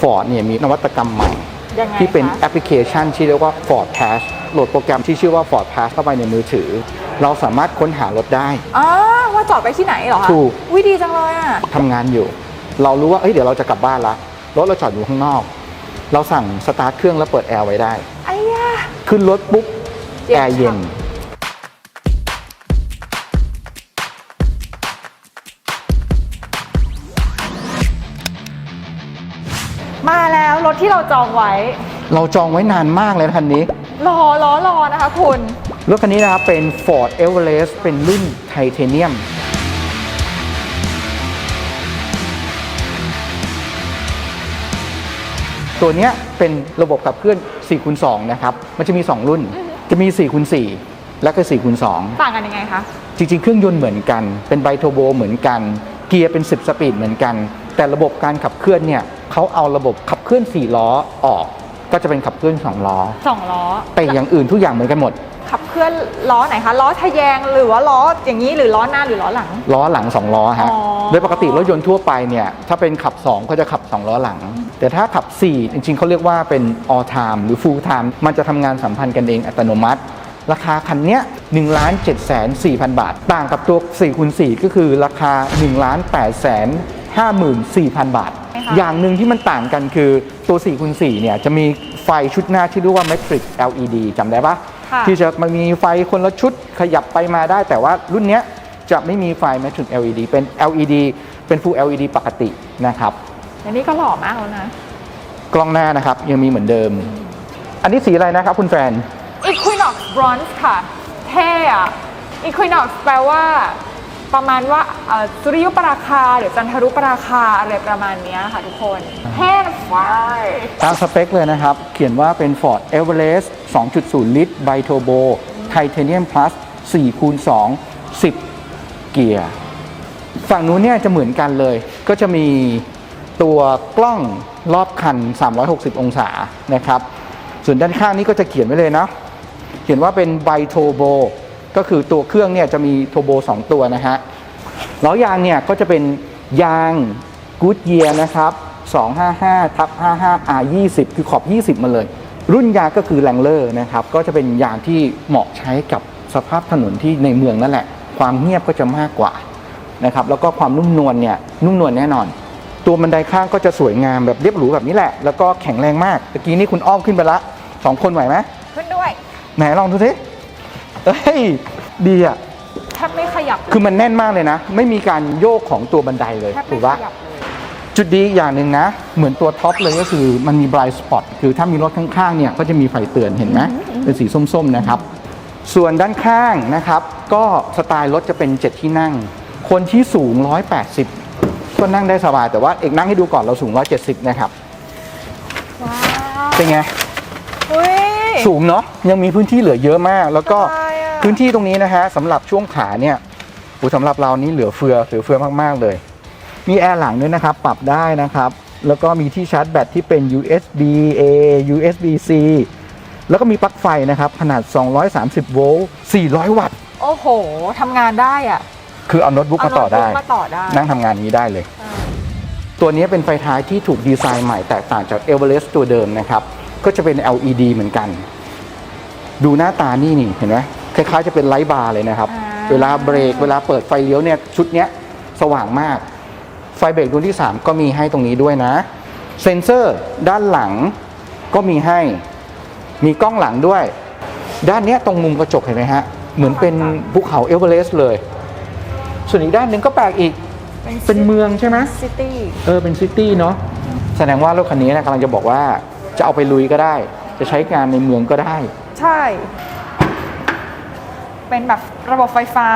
Ford เนี่ยมีนวัตกรรมใหม่ ยังไงที่เป็นคะแอปพลิเคชันที่เรียกว่า Ford Pass โหลดโปรแกรมที่ชื่อว่า Ford Pass เข้าไปในมือถือ เราสามารถค้นหารถได้ อ๋อว่าจอดไปที่ไหนเหรอคะถูก วิดีจังเลยอะ ทำงานอยู่ เรารู้ว่าเอ้ยเดี๋ยวเราจะกลับบ้านละรถเราจอดอยู่ข้างนอก เราสั่งสตาร์ทเครื่องแล้วเปิดแอร์ไว้ได้ ไอ้ยา ขึ้นรถปุ๊บ เย็นแอร์เย็นฉ่ มาแล้วรถที่เราจองไว้ เราจองไว้นานมากเลยนะคันนี้ รอรอรอนะคะคุณ รถคันนี้นะครับเป็น Ford Everest เป็นรุ่นไทเทเนียมตัวเนี้ยเป็นระบบขับเคลื่อน4คูณ2นะครับ มันจะมี 2 รุ่น จะมี4คูณ4และก็4คูณ2ต่างกันยังไงคะ จริง ๆ เครื่องยนต์เหมือนกัน เป็นไบโทรโบเหมือนกัน เกียร์เป็น 10 สปีดเหมือนกัน แต่ระบบการขับเคลื่อนเนี่ยเขาเอาระบบขับเคลื่อน 4 ล้อออก ก็จะเป็นขับเคลื่อน 2 ล้อ สองล้อแต่อย่างอื่นทุกอย่างเหมือนกันหมด ขับเคลื่อนล้อไหนคะ ล้อทะแยงหรือว่าล้ออย่างนี้หรือล้อหน้าหรือล้อหลัง ล้อหลัง 2 ล้อฮะ อ๋อ โดยปกติรถยนต์ทั่วไปเนี่ยถ้าเป็นขับ 2 ก็จะขับ 2 ล้อหลัง แต่ถ้าขับ 4 จริงๆเขาเรียกว่าเป็น all time หรือ full time มันจะทำงานสัมพันธ์กันเองอัตโนมัติ ราคาคันเนี้ย1ล้าน7แสน4พันบาท ต่างกับตัว4คูณ4ก็คือราคา1ล้าน8แสน 54,000 บาท อย่างหนึ่งที่มันต่างกันคือตัว4คูณ4เนี่ยจะมีไฟชุดหน้าที่เรียกว่า Matrix LED จำได้ปะค่ะที่จะมันมีไฟคนละชุดขยับไปมาได้ แต่ว่ารุ่นเนี้ยจะไม่มีไฟ Matrix LED เป็น LED เป็น Full LED ปกตินะครับ อันนี้ก็หล่อมากแล้วนะ กล้องหน้านะครับยังมีเหมือนเดิม อันนี้สีอะไรนะครับคุณแฟน Equinox Bronze ค่ะ เท่อะ Equinox แปลว่า ประมาณว่าเอ่อสุริยุปราคาหรือจันทรุปราคาอะไรประมาณเนี้ยค่ะทุกคนเท่นะไฟ ตามสเปคเลยนะครับ เขียนว่าเป็น Ford Everest 2.0 ลิตรไบโทโบ Titanium Plus 4คูณ2 10 เกียร์ ฝั่งนู้นเนี่ยจะเหมือนกันเลย ก็จะมีตัวกล้องรอบคัน 360 องศานะครับ ส่วนด้านข้างนี้ก็จะเขียนไว้เลยนะ เขียนว่าเป็นไบโทโบ ก็คือตัวเครื่องเนี่ยจะมีโทโบ 2 ตัวนะฮะล้อยางเนี่ยก็จะเป็นยางกูดเยียนะครับ 255ทับ55 R 20 คือขอบ 20 มาเลย รุ่นยางก็คือแรงเลอร์นะครับ ก็จะเป็นยางที่เหมาะใช้กับสภาพถนนที่ในเมืองนั่นแหละ ความเงียบก็จะมากกว่านะครับ แล้วก็ความนุ่มนวลเนี่ยนุ่มนวลแน่นอน ตัวบันไดข้างก็จะสวยงามแบบเรียบหรูแบบนี้แหละ แล้วก็แข็งแรงมากตะกี้นี่คุณอ้อมขึ้นไปละสองคนไหวไหมขึ้นด้วย ไหนลองดูสิ เอ้ยดีอะ แทบไม่ขยับคือมันแน่นมากเลยนะ ไม่มีการโยกของตัวบันไดเลยแทบถูไม่กปะขยับเลย จุดดีอีกอย่างหนึ่งนะ เหมือนตัวท็อปเลยก็คือมันมี blind spot คือถ้ามีรถข้างๆเนี่ยก็จะมีไฟเตือนเห็นไหมเป็นสีส้มๆนะครับ ส่วนด้านข้างนะครับ ก็สไตล์รถจะเป็น 7 ที่นั่ง คนที่สูง 180 ก็นั่งได้สบายแต่ว่าเอกนั่งให้ดูก่อนเราสูง 170 นะครับ ว้าวเป็นไง อุ้ย สูงเนาะยังมีพื้นที่เหลือเยอะมาก แล้วก็สบายอะ พื้นที่ตรงนี้นะฮะสำหรับช่วงขาเนี่ยอูสำหรับเรานี่เหลือเฟือเหลือเฟือมากๆเลย มีแอร์หลังด้วยนะครับ ปรับได้นะครับ แล้วก็มีที่ชาร์จแบตที่เป็น USB A USB C แล้วก็มีปลั๊กไฟนะครับ ขนาด 230 โวลต์ 400 วัตต์ โอ้โห ทำงานได้อะคือเอาโน้ตบุ๊กมาต่อได้เโน้ตบุ๊กมาต่อได้ นั่งทำงานนี้ได้เลย ตัวนี้เป็นไฟท้ายที่ถูกดีไซน์ใหม่แตกต่างจาก Everest ตัวเดิมนะครับ ก็จะเป็น LED เหมือนกัน ดูหน้าตานี่นี่เห็นไหม คล้ายๆจะเป็นไลท์บาร์เลยนะครับอ่าเวลาเบรกเวลาเปิดไฟเลี้ยวเนี่ยชุดเนี้ยสว่างมาก ไฟเบรกดวงที่ 3 ก็มีให้ตรงนี้ด้วยนะ เซ็นเซอร์ด้านหลังก็มีให้ มีกล้องหลังด้วย ด้านเนี้ยตรงมุมกระจกเห็นไหมฮะ เหมือนเป็นภูเขาเอเวอเรสต์เลย ส่วนอีกด้านหนึ่งก็แปลกอีก เป็นเมืองใช่ไหมซิตี้เออเป็นซิตี้เนาะ แสดงว่ารถคันนี้นะกำลังจะบอกว่าจะเอาไปลุยก็ได้ จะใช้งานในเมืองก็ได้ ใช่ เป็นแบบระบบไฟฟ้า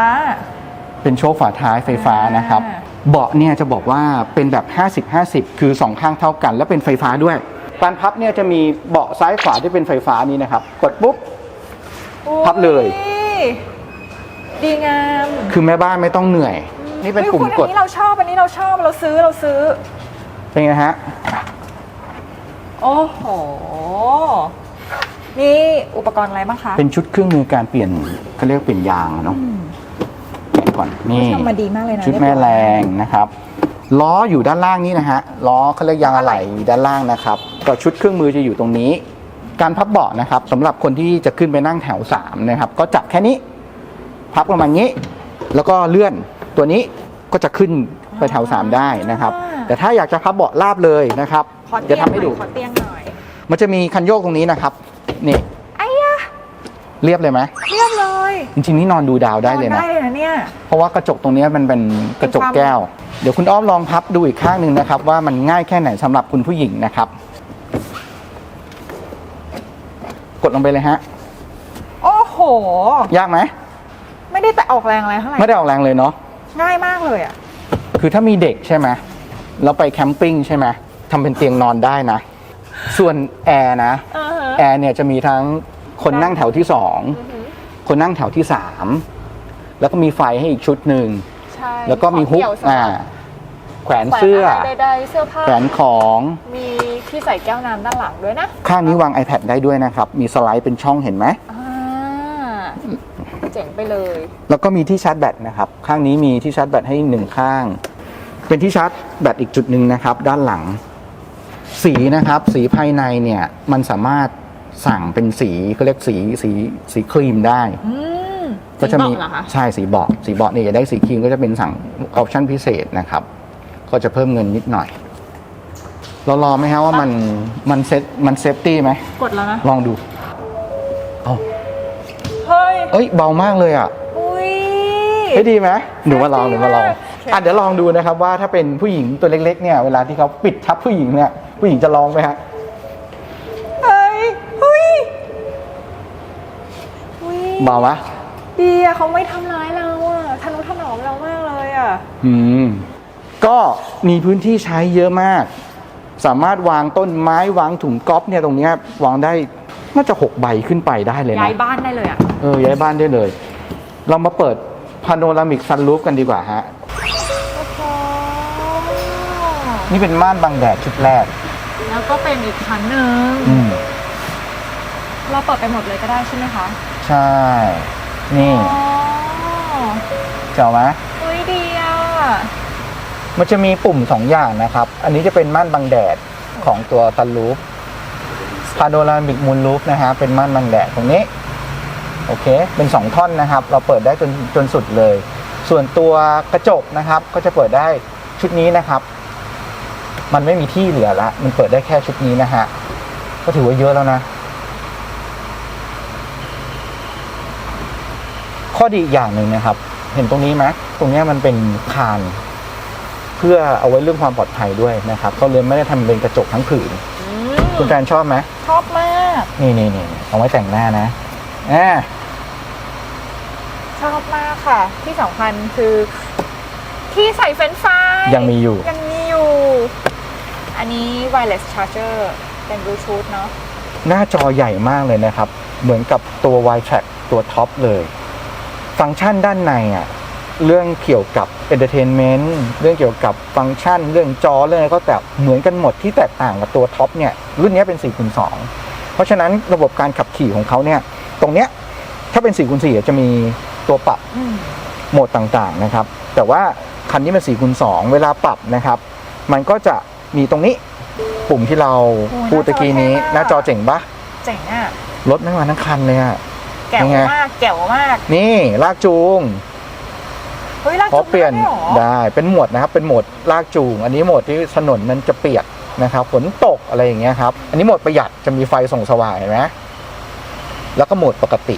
เป็นโชคฝาท้ายไฟฟ้านะครับ อ่า เบาะเนี่ยจะบอกว่าเป็นแบบ 50-50 คือสองข้างเท่ากัน และเป็นไฟฟ้าด้วยการพับเนี่ยจะมีเบาะซ้ายขวาที่เป็นไฟฟ้านี้นะครับ กดปุ๊บ พับเลย อุ๊ยดีงามคือแม่บ้านไม่ต้องเหนื่อย นี่เป็นฮ้ยปุ่มคุณกอัด นนี้เราชอบอันนี้เราชอบเราซื้อเราซื้อ เป็นไงฮะ โอ้โห นี่อุปกรณ์อะไรบ้างคะเป็นชุดเครื่องมือการเปลี่ยนเขาเรียกว่าเปลี่ยนยางอะเนาะแกะก่อนนี่ทำมาดีมากเลยนะชุดแม่แรงนะครับ ล้ออยู่ด้านล่างนี่นะฮะล้อเขาเรียกยางอะไหล่อยู่ด้านล่างนะครับก็ชุดเครื่องมือจะอยู่ตรงนี้ การพับเบาะนะครับสำหรับคนที่จะขึ้นไปนั่งแถวสามนะครับก็จับแค่นี้ พับประมาณนี้ แล้วก็เลื่อนตัวนี้ก็จะขึ้นไปแถวสามได้นะครับ แต่ถ้าอยากจะพับเบาะราบเลยนะครับขอเตีจะยงทำให้ดูน่อยขอเตียงหน่อยมันจะมีคันโยกตรงนี้นะครับ นี่ไอ้ยะเรียบเลยไหมเรียบเลยจริงๆนี่นอนดูดาวได้เลยนอนนะได้เลยนะเนี่ย เพราะว่ากระจกตรงนี้มันเป็นกระจกแก้ว เดี๋ยวคุณอ้อมลองพับดูอีกข้างหนึ่งนะครับ ว่ามันง่ายแค่ไหนสำหรับคุณผู้หญิงนะครับ กดลงไปเลยฮะ โอ้โห ยากไหมไม่ได้แต่ออกแรงอะไรเท่าไหร่ไม่ได้ออกแรงเลยเนาะง่ายมากเลยอะคือถ้ามีเด็กใช่ไหมเราไปแคมปิ้งใช่ไหมทำเป็นเตียงนอนได้นะ ส่วนแอร์นะอ่าฮะ แอร์เนี่ยจะมีทั้งคนนั่งแถวที่สองอือหือคนนั่งแถวที่สามแล้วก็มีไฟให้อีกชุดหนึ่งใช่แล้วก็มีฮุกเกี่ยวสำหอ่ารับแขวนแขวนเสื้ออะไรใดๆเสื้อผ้า แขวนของมีที่ใส่แก้วน้ำด้านหลังด้วยนะข้างนี้วาง iPad ได้ด้วยนะครับ มีสไลด์เป็นช่องเห็นไหมอ่าเจ๋งไปเลย แล้วก็มีที่ชาร์จแบตนะครับ ข้างนี้มีที่ชาร์จแบตให้หนึ่งข้าง เป็นที่ชาร์จแบตอีกจุดหนึ่งนะครับ ด้านหลัง สีนะครับสีภายในเนี่ยมันสามารถสั่งเป็นสีเขาเรียกสีสีสีครีมได้ อืมก็จะมีสีเบาเหรอคะใช่สีเบาะสีเบาะเนี่ยจะได้สีครีมก็จะเป็นสั่งออปชั่นพิเศษนะครับ ก็จะเพิ่มเงินนิดหน่อย เรารอไหมฮะว่ามันมันเซตมันเซฟตี้ไหม กดแล้วนะ ลองดูเอาเฮ้ย เอ้ยเบามากเลยอะอุ้ย เฮ้ยดีไหมหนูมาลองหนูมาลองโอเคอะเดี๋ยวลองดูนะครับว่าถ้าเป็นผู้หญิงตัวเล็กๆเนี่ยเวลาที่เขาปิดทับผู้หญิงเนี่ย ผู้หญิงจะลองไหมฮะเฮ้ยอุ้ยอุ้ยเบาวะดีอะเขาไม่ทำร้ายเราอะทนุถนอมเรามากเลยอะอืมก็มีพื้นที่ใช้เยอะมาก สามารถวางต้นไม้วางถุงก๊อฟเนี่ยตรงเนี้ยวางได้น่าจะหกใบขึ้นไปได้เลยย้านะยบ้านได้เลยอะเออย้ายบ้านได้เลย เรามาเปิดพาโนรามิกซันรูฟกันดีกว่าฮะ โอ้โหนี่เป็นม่านบังแดดชุดแรก แล้วก็เป็นอีกชั้นหนึ่งอืมเราเปิดไปหมดเลยก็ได้ใช่ไหมคะใช่ นี่อ๋อเจ๋อไหมอุ้ยดีอะมันจะมีปุ่มสองอย่างนะครับ อันนี้จะเป็นม่านบังแดดของตัวซันรูฟพาโนรามิกมูลรูฟนะฮะเป็นม่านบังแดดตรงนี้ โอเค เป็นสองท่อนนะครับ เราเปิดได้จนจนสุดเลย ส่วนตัวกระจกนะครับ ก็จะเปิดได้ชุดนี้นะครับ มันไม่มีที่เหลือละ มันเปิดได้แค่ชุดนี้นะฮะ ก็ถือว่าเยอะแล้วนะ ข้อดีอีกอย่างหนึ่งนะครับ เห็นตรงนี้ไหมตรงเนี้ยมันเป็นคาน เพื่อเอาไว้เรื่องความปลอดภัยด้วยนะครับเขาเลยไม่ได้ทำเป็นกระจกทั้งผืนอืคุณมแฟนชอบไหมชอบมาก นี่นี่นี่เอาไว้แต่งหน้านะอ่าชอบมากค่ะ ที่สำคัญคือที่ใส่เฟรนช์ฟรายยังมีอยู่ยังมี อยู่อันนี้ wireless charger เป็นบลูทูธเนาะหน้าจอใหญ่มากเลยนะครับ เหมือนกับตัว y track ตัวท็อปเลย ฟังก์ชันด้านในอะเรื่องเกี่ยวกับ entertainment เรื่องเกี่ยวกับฟังก์ชัน เรื่องจอเรื่องอะไรก็แต่เหมือนกันหมดที่แตกต่างกับตัวท็อปเนี่ยรุ่นนี้เป็น4คูณ2เพราะฉะนั้นระบบการขับขี่ของเขาเนี่ยตรงเนี้ยถ้าเป็น4คูณ4จะมีตัวปรับอืมโหมดต่างๆนะครับ แต่ว่าคันนี้มัน4คูณ2เวลาปรับนะครับ มันก็จะ มีตรงนี้ปุ่มที่เราโอ้ยพูดตะกี้นี้ หหน้าน้าจจออเท่เจ๋งปะเจ๋งอะรถไม่มาทั้งคันเลยอะ แก๋วเป็นไง มากแก๋วมากนี่ลากจูงเฮ้ยลากพอจุงเปลี่ยนได้ด้วยเหรอได้เป็นโหมดนะครับเป็นโหมดลากจูง อันนี้โหมดที่ถนนมันจะเปียกนะครับฝนตกอะไรอย่างเงี้ยครับอันนี้โหมดประหยัดจะมีไฟส่องสว่างเห็นไหมแล้วก็โหมดปกติ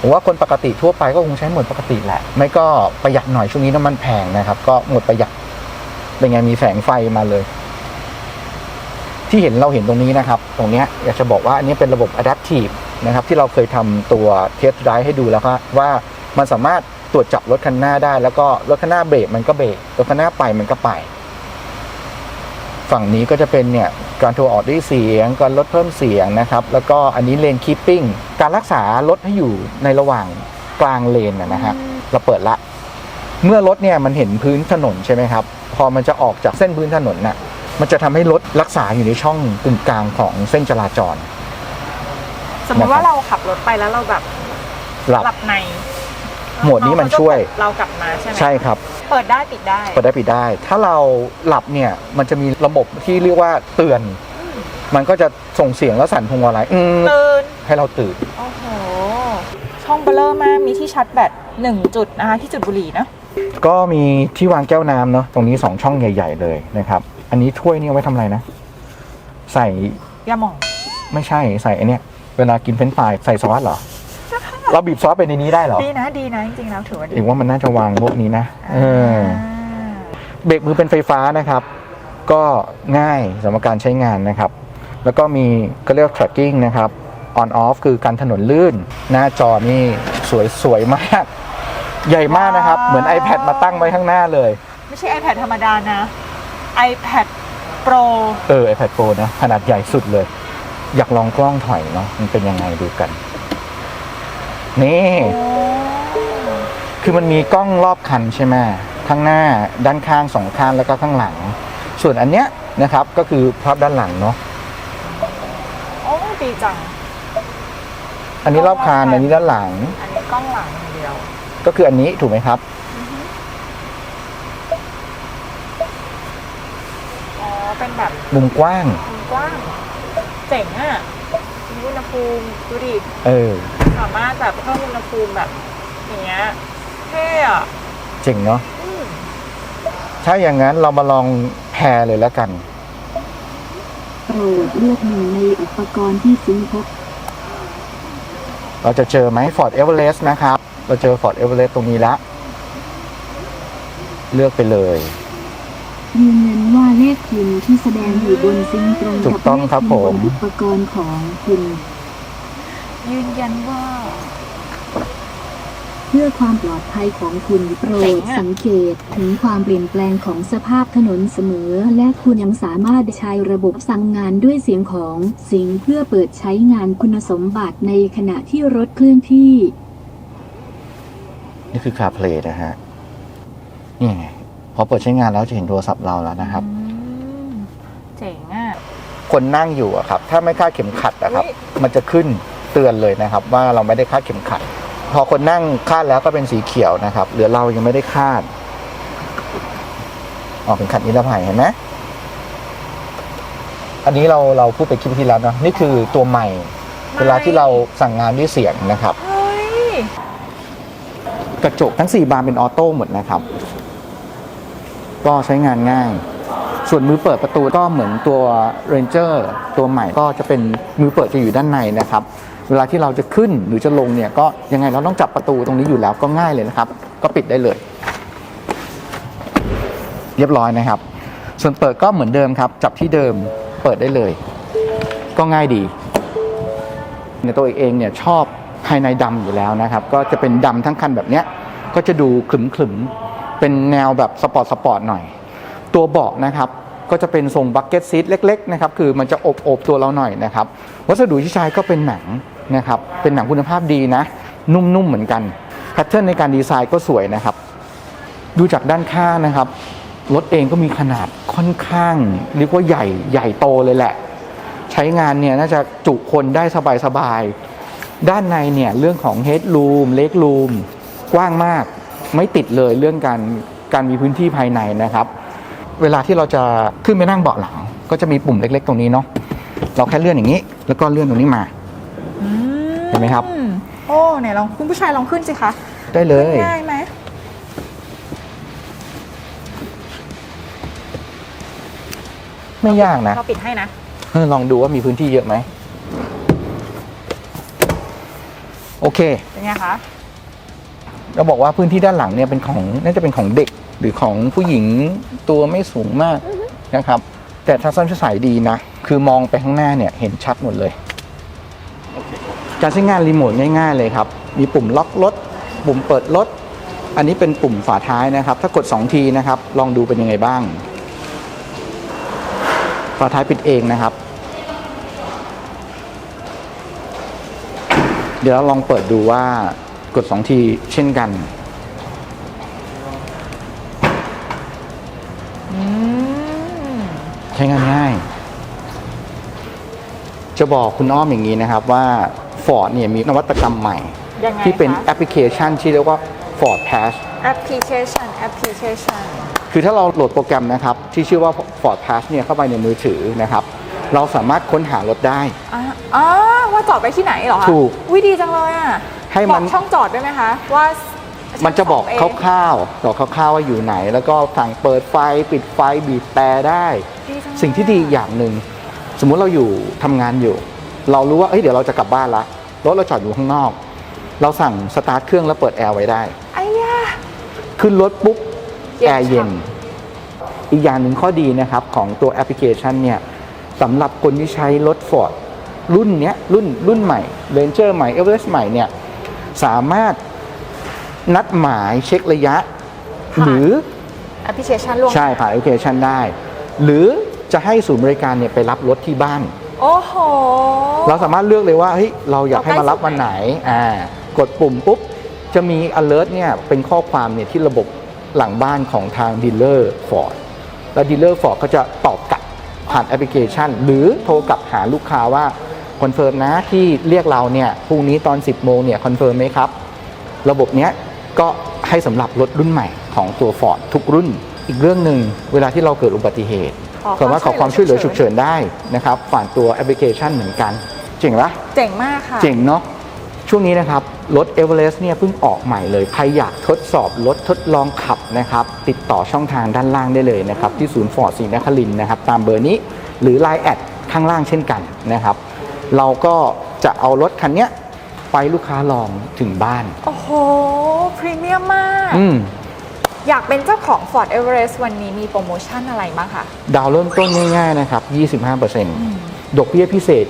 ผมว่าคนปกติทั่วไปก็คงใช้โหมดปกติแหละ ไม่ก็ประหยัดหน่อยช่วงนี้น้ำมันแพงนะครับ ก็โหมดประหยัด เป็นไงมีแสงไฟมาเลย ที่เห็นเราเห็นตรงนี้นะครับ ตรงเนี้ยอยากจะบอกว่าอันนี้เป็นระบบ adaptive นะครับ ที่เราเคยทำตัวเทสไดให้ดูแล้วก็ว่ามันสามารถตรวจจับรถคันหน้าได้ แล้วก็รถคันหน้าเบรกมันก็เบรกรถคันหน้าไปมันก็ไป ฝั่งนี้ก็จะเป็นเนี่ยการโทรออกด้วยเสียง การลดเพิ่มเสียงนะครับ แล้วก็อันนี้เลนคีปปิ้งการรักษารถให้อยู่ในระหว่างกลางเลนนะนะฮะเราเปิดละ เมื่อรถเนี่ยมันเห็นพื้นถนนใช่ไหมครับ พอมันจะออกจากเส้นพื้นถนนน่ะมันจะทำให้รถรักษาอยู่ในช่องกึ่งกลางของเส้นจราจร สมมติว่าเราขับรถไปแล้วเราแบบหลับหลับในโหมดนี้มันช่วยเรากลับมาใช่ไหมใช่ครับ เปิดได้ปิดได้เปิดได้ปิดได้ ถ้าเราหลับเนี่ยมันจะมีระบบที่เรียกว่าเตือน มันก็จะส่งเสียงแล้วสั่นพวงมาลัยอืมตื่นให้เราตื่นโอ้โหช่องเบลเลอร์มากมีที่ชาร์จแบตหนึ่งจุดนะคะที่จุดบุหรี่นะ ก็มีที่วางแก้วน้ำเนาะตรงนี้สองช่องใหญ่ ๆ เลยนะครับ อันนี้ถ้วยนี่เอาไว้ทำอะไรนะ ใส่ยาหม่องไม่ใช่ใส่ไอเนี้ยเวลากินเฟรนช์ฟรายใส่ซอสเหรอ เราบีบซอสไปในนี้ได้เหรอดีนะดีนะจริงๆแล้วถือว่าดีเองว่ามันน่าจะวางพวกนี้นะเออเบรกมือเป็นไฟฟ้านะครับ ก็ง่ายสำหรับการใช้งานนะครับ แล้วก็มีก็เรียก tracking นะครับ on off คือการถนนลื่น หน้าจอนี่สวยสวยมาก ใหญ่มากนะครับ เหมือน iPad มาตั้งไว้ข้างหน้าเลย ไม่ใช่ iPad ธรรมดานะ iPad Pro เออ iPad Pro นะ ขนาดใหญ่สุดเลย อยากลองกล้องถอยเนาะมันเป็นยังไงดูกัน นี่ คือมันมีกล้องรอบคันใช่ไหมข้างหน้าด้านข้างสองข้างแล้วก็ข้างหลัง ส่วนอันเนี้ยนะครับก็คือภาพด้านหลังเนาะโอ้ดีจัง อันนี้รอบคันอันนี้ด้านหลัง อันนี้กล้องหลังอย่างเดียว ก็คืออันนี้ถูกไหมครับ อ๋อ เป็นแบบมุมกว้าง มุมกว้าง เจ๋งอะมีอุณหภูมิดูดิเออ สามารถแบบเพิ่มอุณหภูมิแบบอย่างเงี้ยเท่อะเจ๋งเนาะอืมถ้าอย่างนั้นเรามาลองแพรเลยแล้วกัน โปรดเลือกหนึ่งในอุปกรณ์ที่ซื้อพบ เราจะเจอไหม Ford Everest นะครับ เราเจอ Ford Everest ตรงนี้แล้วเลือกไปเลยยืนยันว่าเลขพิมพ์ที่แสดงอยู่บนซิงค์ตรงถูกับกต้องเลขครับพิมพ์บนผมอุปกรณ์ของคุณยืนยันว่า เพื่อความปลอดภัยของคุณโปรเจ๋ดงอะสังเกตถึงความเปลี่ยนแปลงของสภาพถนนเสมอ และคุณยังสามารถใช้ระบบสั่งงานด้วยเสียงของสิงเพื่อเปิดใช้งานคุณสมบัติในขณะที่รถเคลื่อนที่ นี่คือ CarPlay นะฮะนี่ไงพอเปิดใช้งานแล้วจะเห็นโทรศัพท์เราแล้วนะครับอืมเจ๋งอะ คนนั่งอยู่อะครับ ถ้าไม่คาดเข็มขัดนะครับ อุ๊ยมันจะขึ้นเตือนเลยนะครับ ว่าเราไม่ได้คาดเข็มขัด พอคนนั่งคาดแล้วก็เป็นสีเขียวนะครับเหลือเรายังไม่ได้คาดออกเป็นขัดนิรภัยเห็นไหมอันนี้เราเราพูดไปคลิปที่แล้วเนอะนี่คือตัวใหม่ เวลาที่เราสั่งงานด้วยเสียงนะครับเฮ้ย กระจกทั้ง 4 บานเป็นออโต้หมดนะครับ ก็ใช้งานง่าย ส่วนมือเปิดประตูก็เหมือนตัว Ranger ตัวใหม่ก็จะเป็นมือเปิดจะอยู่ด้านในนะครับ เวลาที่เราจะขึ้นหรือจะลงเนี่ยก็ยังไงเราต้องจับประตูตรงนี้อยู่แล้วก็ง่ายเลยนะครับ ก็ปิดได้เลย เรียบร้อยนะครับ ส่วนเปิดก็เหมือนเดิมครับ จับที่เดิมเปิดได้เลย ก็ง่ายดีในตัวเองเนี่ยชอบ ภายในดำอยู่แล้วนะครับ ก็จะเป็นดำทั้งคันแบบเนี้ยก็จะดูขรึมๆ เป็นแนวแบบสปอร์ตสปอร์ตหน่อย ตัวเบาะนะครับก็จะเป็นทรงบักเก็ตซีทเล็กๆนะครับคือมันจะอบโอบๆตัวเราหน่อยนะครับ วัสดุที่ใช้ก็เป็นหนังนะครับเป็นหนังคุณภาพดีนะ นุ่มๆเหมือนกันแพทเทิร์นในการดีไซน์ก็สวยนะครับ ดูจากด้านข้างนะครับรถเองก็มีขนาดค่อนข้างเรียกว่าใหญ่ใหญ่โตเลยแหละ ใช้งานเนี่ยน่าจะจุคนได้สบายๆ ด้านในเนี่ยเรื่องของ headroom leg room กว้างมากไม่ติดเลยเรื่องการการมีพื้นที่ภายในนะครับ เวลาที่เราจะขึ้นไปนั่งเบาะหลัง ก็จะมีปุ่มเล็ก ๆ ตรงนี้เนาะเราแค่เลื่อนอย่างนี้ แล้วก็เลื่อนตรงนี้มา เห็นไหมครับอืโอ้ไหนลองคุณผู้ชายลองขึ้นสิคะ ได้เลยง่ายไหมไม่ยากนะเราปิดให้นะเออลองดูว่ามีพื้นที่เยอะไหม โอเค เป็นไงคะเราบอกว่าพื้นที่ด้านหลังเนี่ยเป็นของน่าจะเป็นของเด็กหรือของผู้หญิงตัวไม่สูงมากนะครับ แต่ทัศนวิสัยดีนะ คือมองไปข้างหน้าเนี่ยเห็นชัดหมดเลยการใช้งานรีโมทง่าย ๆ เลยครับ มีปุ่มล็อกรถ ปุ่มเปิดรถ อันนี้เป็นปุ่มฝาท้ายนะครับ ถ้ากด 2 ทีนะครับ ลองดูเป็นยังไงบ้าง ฝาท้ายปิดเองนะครับ เดี๋ยวเราลองเปิดดูว่ากด2ทีเช่นกันอืมใช้งานง่าย จะบอกคุณอ้อมอย่างนี้นะครับว่า Ford เนี่ยมีนวัตกรรมใหม่ ยังไงที่เป็นคะแอปพลิเคชันที่เรียกว่า Ford Pass แอปพลิเคชันแอปพลิเคชัน คือถ้าเราโหลดโปรแกรมนะครับ ที่ชื่อว่า Ford Pass เนี่ยเข้าไปในมือถือนะครับ เราสามารถค้นหารถได้ อะอ๋อว่าจอดไปที่ไหนเหรอคะถูกวิดีจังเลยอะให้มัน บอกช่องจอดด้วยไหมคะ ว่ามันจะบอกช่งสงคร่าวๆบอกคร่าวๆว่าอยู่ไหน แล้วก็สั่งเปิดไฟปิดไฟบีบแต่ได้ดีจังเลยสิ่งที่ดีอีกอย่างหนึ่งสมมุติเราอยู่ทำงานอยู่ เรารู้ว่าเอ้ยเดี๋ยวเราจะกลับบ้านละรถเราจอดอยู่ข้างนอก เราสั่งสตาร์ทเครื่องแล้วเปิดแอร์ไว้ได้ ไอ้ยา ขึ้นรถปุ๊บ เย็นแอร์เย็นฉ่อีกอย่างหนึ่งข้อดีนะครับ ของตัวแอปพลิเคชันเนี่ย สำหรับคนที่ใช้รถ Ford รุ่นเนี้ยรุ่นรุ่นใหม่ Ranger ใหม่ Everest ใหม่เนี่ยสามารถนัดหมายเช็คระยะค่ะหรือแอปพลิเคชันล่วงใช่ผ่านแอปพลิเคชันได้ หรือจะให้ศูนย์บริการเนี่ยไปรับรถที่บ้าน โอ้โห เราสามารถเลือกเลยว่าเฮ้ยเราอยากให้มารับวันไหนอ่ากดปุ่มปุ๊บ จะมี alert เนี่ยเป็นข้อความเนี่ยที่ระบบหลังบ้านของทางดีลเลอร์ฟอร์ดแล้วดีลเลอร์ฟอร์ดก็จะตอบกลับ ผ่านแอปพลิเคชัน หรือโทรกลับหาลูกค้าว่าคอนเฟิร์มนะที่เรียกเราเนี่ยพรุ่งนี้ตอน 10 โมงเนี่ยคอนเฟิร์มไหมครับ ระบบเนี้ยก็ให้สำหรับรถรุ่นใหม่ของตัว Ford ทุกรุ่น อีกเรื่องหนึ่งเวลาที่เราเกิดอุบัติเหตุขอสามารถขอความช่วยเหลือฉุกเฉินได้นะครับผ่านตัวแอปพลิเคชันเหมือนกัน เจ๋งปะเจ๋งมากค่ะ เจ๋งเนาะ ช่วงนี้นะครับรถ e v e r e s t เนี่ยเพิ่งออกใหม่เลย ใครอยากทดสอบรถทดลองขับนะครับ ติดต่อช่องทางด้านล่างได้เลยนะครับ ที่ศูนย์ฟอร์ดศรีนครินทร์นะครับ ตามเบอร์นี้หรือ Line แอดข้างล่างเช่นกันนะครับ เราก็จะเอารถคันเนี้ยไปลูกค้าลองถึงบ้าน โอ้โห พรีเมียมมาก อืม อยากเป็นเจ้าของ Ford Everest วันนี้มีโปรโมชั่นอะไรบ้างคะ ดาวน์เริ่มต้นง่ายๆนะครับ 25%ดอกเบี้ยพิเศษ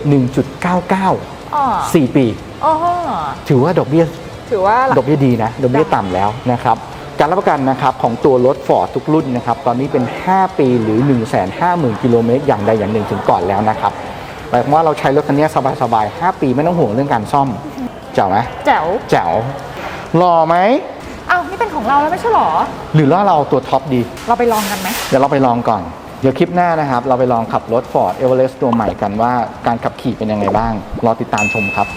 1.99 อ๋อ4 ปี อ๋อถือว่าดอกเบี้ยถือว่าหลัก ดอกเบี้ยดีนะดอกเบี้ยต่ำแล้วนะครับ การรับประกันนะครับของตัวรถ Ford ทุกรุ่นนะครับ ตอนนี้เป็น 5 ปีหรือ 150,000กิโลเมตรอย่างใดอย่างหนึ่งถึงก่อนแล้วนะครับหมายความว่าเราใช้รถคันนี้สบายๆ 5 ปีไม่ต้องห่วงเรื่องการซ่อมเจ๋วไหมแจ๋วแจ๋วหล่อไหม อ้าวนี่เป็นของเราแล้วไม่ใช่หรอ หรือว่าเราตัวท็อปดี เราไปลองกันไหม เดี๋ยวเราไปลองก่อน เดี๋ยวคลิปหน้านะครับ เราไปลองขับรถ Ford Everest ตัวใหม่กันว่าการขับขี่เป็นยังไงบ้าง รอติดตามชมครับ